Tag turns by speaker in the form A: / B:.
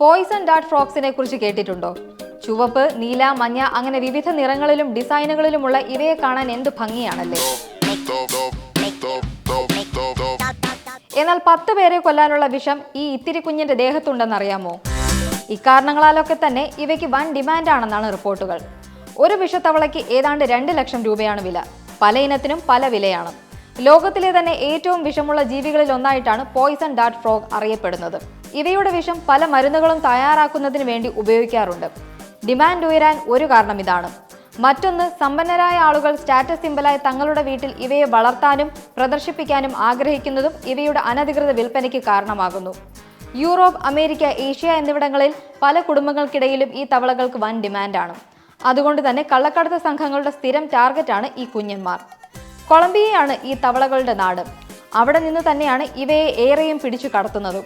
A: Poisson Dart ഫ്രോക്സിനെ കുറിച്ച് കേട്ടിട്ടുണ്ടോ? ചുവപ്പ് നീല മഞ്ഞ അങ്ങനെ വിവിധ നിറങ്ങളിലും ഡിസൈനുകളിലുമുള്ള ഇവയെ കാണാൻ എന്ത് ഭംഗിയാണല്ലേ? എന്നാൽ പത്ത് പേരെ കൊല്ലാനുള്ള വിഷം ഈ ഇത്തിരി കുഞ്ഞിന്റെ ദേഹത്തുണ്ടെന്നറിയാമോ? ഇക്കാരണങ്ങളാലൊക്കെ തന്നെ ഇവയ്ക്ക് വൻ ഡിമാൻഡാണെന്നാണ് റിപ്പോർട്ടുകൾ. ഒരു വിഷത്തവളയ്ക്ക് ഏതാണ്ട് രണ്ട് ലക്ഷം രൂപയാണ് വില. പല ഇനത്തിനും പല വിലയാണ്. ലോകത്തിലെ തന്നെ ഏറ്റവും വിഷമുള്ള ജീവികളിൽ ഒന്നായിട്ടാണ് പോയിസൺ ഡാർട്ട് ഫ്രോഗ് അറിയപ്പെടുന്നത്. ഇവയുടെ വിഷം പല മരുന്നുകളും തയ്യാറാക്കുന്നതിന് വേണ്ടി ഉപയോഗിക്കാറുണ്ട്. ഡിമാൻഡ് ഉയരാൻ ഒരു കാരണം ഇതാണ്. മറ്റൊന്ന് സമ്പന്നരായ ആളുകൾ സ്റ്റാറ്റസ് സിമ്പലായി തങ്ങളുടെ വീട്ടിൽ ഇവയെ വളർത്താനും പ്രദർശിപ്പിക്കാനും ആഗ്രഹിക്കുന്നതും ഇവയുടെ അനധികൃത വിൽപ്പനയ്ക്ക് കാരണമാകുന്നു. യൂറോപ്പ് അമേരിക്ക ഏഷ്യ എന്നിവിടങ്ങളിൽ പല കുടുംബങ്ങൾക്കിടയിലും ഈ തവളകൾക്ക് വൻ ഡിമാൻഡാണ് അതുകൊണ്ട് തന്നെ കള്ളക്കടത്ത് സംഘങ്ങളുടെ സ്ഥിരം ടാർഗറ്റാണ് ഈ കുഞ്ഞന്മാർ. കൊളംബിയയാണ് ഈ തവളകളുടെ നാട് അവിടെ നിന്ന് തന്നെയാണ് ഇവയെ ഏറെയും പിടിച്ചു കടത്തുന്നതും